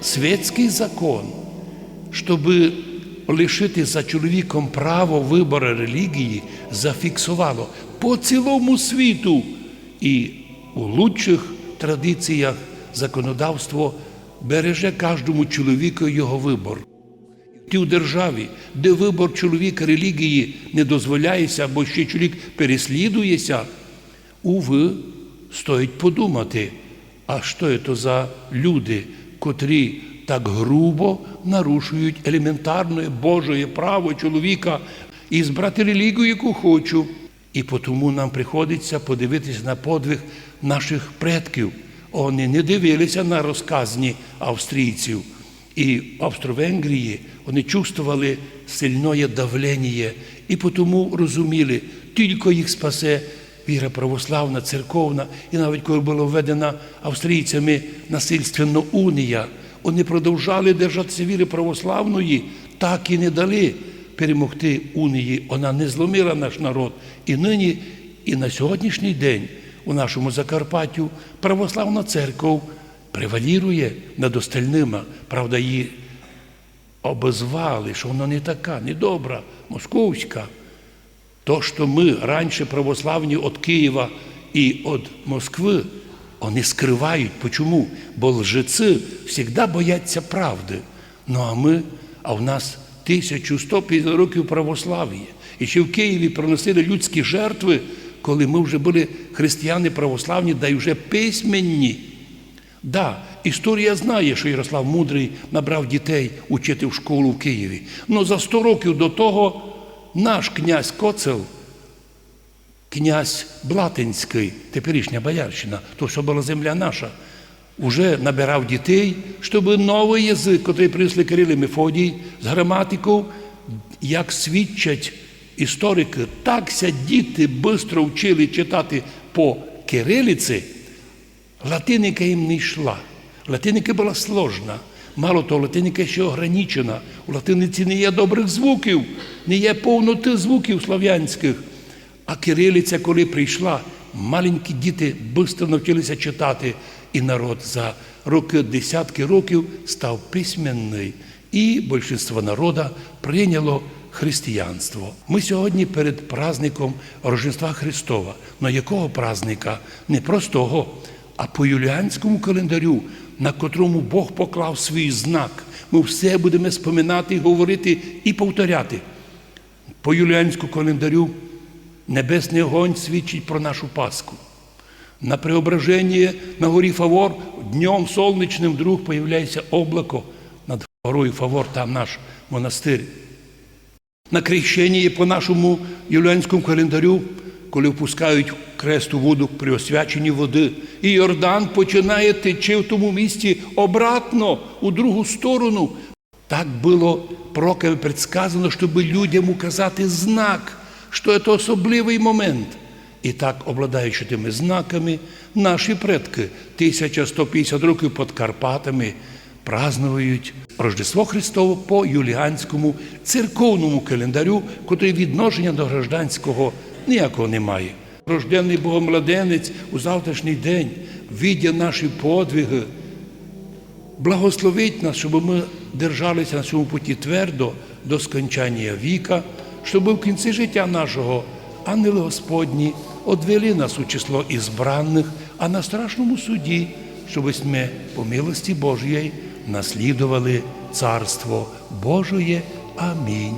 світський закон, щоб лишити за чоловіком право вибору релігії, зафіксувало по цілому світу. І у лучших традиціях законодавство береже кожному чоловіку його вибор. Ті в державі, де вибор чоловіка релігії не дозволяється або ще чоловік переслідується, уви, стоїть подумати, а що це за люди, котрі так грубо нарушують елементарне Божє право чоловіка і збрати релігію, яку хочу. І тому нам приходиться подивитися на подвиг наших предків. Вони не дивилися на розказні австрійців. І в Австро-Венгрії вони чувствували сильне давлення і тому розуміли, тільки їх спасе віра православна, церковна, і навіть коли була введена австрійцями насильственно унія, вони продовжали держатися віри православної, так і не дали перемогти унії. Вона не зломила наш народ. І нині, і на сьогоднішній день у нашому Закарпаттю православна церква превалірує над остальними. Правда, її обозвали, що вона не така, не добра, московська. То, що ми раніше православні від Києва і від Москви, вони скривають. Почому? Бо лжеці завжди бояться правди. Ну а ми, а в нас 1150 років православ'я. І ще в Києві приносили людські жертви, коли ми вже були християни православні, да й вже письменні. Да, історія знає, що Ярослав Мудрий набрав дітей учити в школу в Києві. Ну за 100 років до того наш князь Коцел, князь Блатинський, теперішня Боярщина, то що була земля наша, вже набирав дітей, щоб новий язик, який принесли Кирил і Мефодій з граматиків, як свідчать історики, так ся діти швидко вчили читати по кирилиці, Латиника їм не йшла. Латиника була сложна. Мало того, латиника ще ограничена. У латиниці не є добрих звуків, не є повноти звуків слов'янських. А кирилиця, коли прийшла, маленькі діти швидко навчилися читати, і народ за роки, десятки років став письменний. І більшість народу прийняло християнство. Ми сьогодні перед праздником Рождества Христова. Но якого праздника? Не простого, а по юліанському календарю, на котрому Бог поклав свій знак. Ми все будемо споминати, говорити і повторяти. По юліанському календарю небесний огонь свідчить про нашу Пасху. На преображенні на горі Фавор днем сонячним вдруг появляється облако над горою Фавор, там наш монастир. На крещенні по нашому юліанському календарю, коли впускають кресту воду при освяченні води, і Йордан починає течи в тому місці обратно, у другу сторону. Так було пророками предсказано, щоб людям указати знак, що це особливий момент. І так, обладаючи тими знаками, наші предки 1150 років під Карпатами празнують Рождество Христове по юліанському церковному календарю, котрий відношення до гражданського ніякого не має. Рожденний Богомладенець у завтрашній день, видя наші подвиги, благословить нас, щоб ми держалися на цьому путі твердо до скончання віка, щоб в кінці життя нашого ангели Господні одвели нас у число ізбранних, а на страшному суді, щоб ми по милості Божої наслідували Царство Божоє. Амінь.